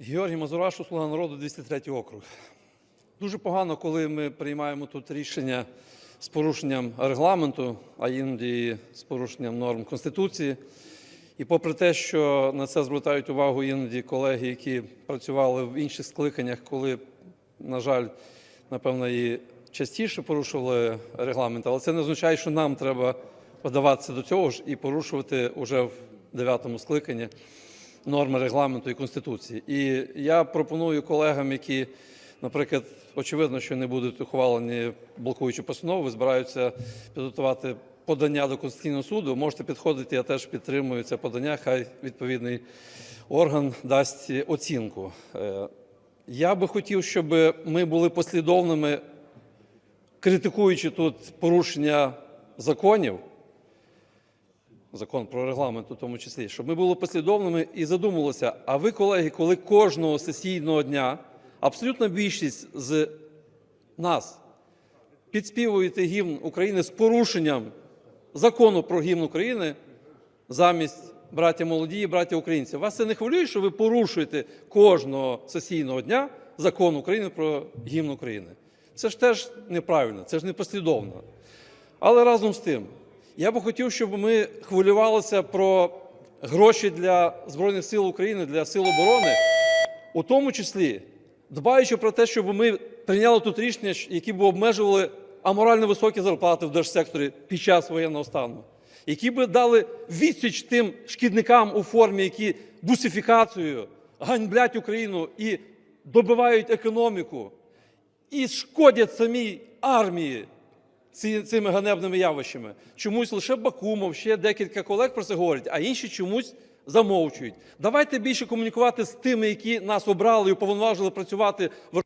Георгій Мазурашу, Слуга народу, 203 округ. Дуже погано, коли ми приймаємо тут рішення з порушенням регламенту, а іноді з порушенням норм Конституції. І попри те, що на це звертають увагу іноді колеги, які працювали в інших скликаннях, коли, на жаль, напевно, і частіше порушували регламент, але це не означає, що нам треба подаватися до цього ж і порушувати уже в дев'ятому скликанні норми регламенту і конституції. І я пропоную колегам, які, наприклад, очевидно, що не будуть ухвалені блокуючі постанови, збираються підготувати подання до Конституційного суду. Можете підходити, я теж підтримую це подання. Хай відповідний орган дасть оцінку. Е, Я би хотів, щоб ми були послідовними, критикуючи тут порушення законів закон про регламент у тому числі, щоб ми були послідовними і задумалися. А ви, колеги, коли кожного сесійного дня абсолютна більшість з нас підспівуєте гімн України з порушенням закону про гімн України замість браття молоді і браття українців. Вас це не хвилює, що ви порушуєте кожного сесійного дня закон України про гімн України? Це ж теж неправильно, це ж непослідовно. Але разом з тим, я би хотів, щоб ми хвилювалися про гроші для Збройних сил України, для сил оборони, у тому числі дбаючи про те, щоб ми прийняли тут рішення, які б обмежували аморально високі зарплати в держсекторі під час воєнного стану, які б дали відсіч тим шкідникам у формі, які бусифікацією ганьблять Україну і добивають економіку, і шкодять самій армії цими ганебними явищами. Чомусь лише Бакумов, ще декілька колег про це говорять, а інші чомусь замовчують. Давайте більше комунікувати з тими, які нас обрали і уповноважили працювати в